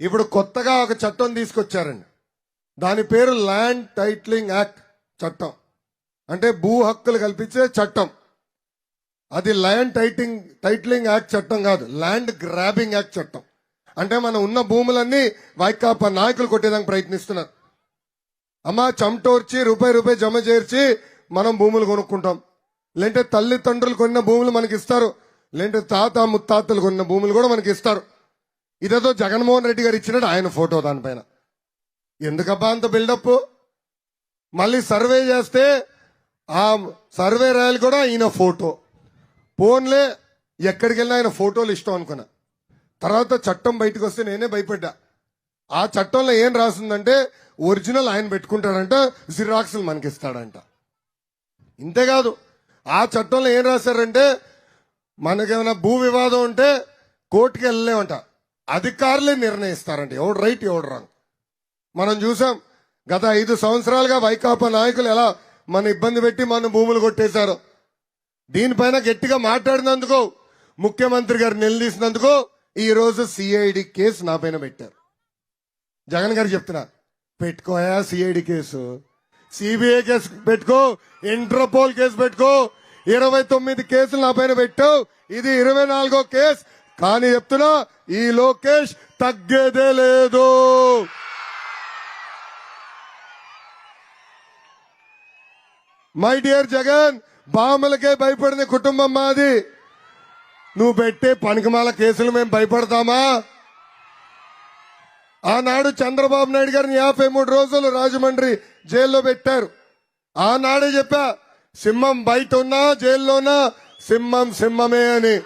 ఇప్పుడు కొత్తగా ఒక చట్టం తీసుకొచ్చారండి. దాని పేరు ల్యాండ్ టైట్లింగ్ యాక్ట్ చట్టం. అంటే భూ హక్కులు కల్పించే చట్టం. అది ల్యాండ్ టైటింగ్ టైట్లింగ్ యాక్ట్ చట్టం కాదు. ల్యాండ్ గ్రాబింగ్ యాక్ట్ చట్టం. అంటే మనం ఉన్న భూములన్నీ వైకాపా నాయకులు కొట్టేదానికి ప్రయత్నిస్తున్నారు. అమ్మ చెమటోర్చి రూపాయి రూపాయి జమ చేర్చి మనం భూములు కొనుక్కుంటాం. లేదంటే తల్లిదండ్రులు కొన్న భూములు మనకి ఇస్తారు. లేదంటే తాత ముత్తాతలు కొన్న భూములు కూడా మనకి ఇస్తారు. ఇదేదో జగన్మోహన్ రెడ్డి గారు ఇచ్చినట్టు ఆయన ఫోటో దానిపైన. ఎందుకబ్బా అంత బిల్డప్? మళ్ళీ సర్వే చేస్తే ఆ సర్వే రాయలు కూడా ఈయన ఫోటో. ఫోన్లే ఎక్కడికి వెళ్ళినా ఆయన ఫోటోలు ఇష్టం అనుకున్నా. తర్వాత చట్టం బయటకు వస్తే నేనే భయపడ్డా. ఆ చట్టంలో ఏం రాసిందంటే ఒరిజినల్ ఆయన పెట్టుకుంటాడంట జిరాక్స్లు మనకి ఇస్తాడంట ఇంతేకాదు ఆ చట్టంలో ఏం రాశారంటే మనకేమైనా భూ వివాదం ఉంటే కోర్టుకి వెళ్ళలేమంట అధికారులే నిర్ణయిస్తారండి. ఎవడు రైట్ ఎవడు రాంగ్. మనం చూసాం గత ఐదు సంవత్సరాలుగా వైకాపా నాయకులు ఎలా మన ఇబ్బంది పెట్టి మన భూములు కొట్టేశారు. దీనిపైన గట్టిగా మాట్లాడినందుకు ముఖ్యమంత్రి గారు నిలదీసినందుకు ఈ రోజు సిఐడి కేసు నా పైన పెట్టారు. జగన్ గారు చెప్తున్నా పెట్టుకోయా సిఐడి కేసు? సిబిఐ కేసు పెట్టుకో ఇంటర్పోల్ కేసు పెట్టుకో ఇరవై తొమ్మిది కేసులు నా పైన పెట్టావు ఇది ఇరవై నాలుగో కేసు కానీ చెప్తున్నా ఈ లోకేష్ తగ్గేదే లేదు. మై డియర్ జగన్ బామలకే భయపడిన కుటుంబం మాది. నువ్వు పెట్టే పనికిమాల కేసులు మేము భయపడతామా? ఆనాడు చంద్రబాబు నాయుడు గారిని యాభై మూడు రోజులు రాజమండ్రి జైల్లో పెట్టారు. ఆనాడే చెప్పా సింహం బయట ఉన్నా జైల్లోనా? సింహం సింహమే అని.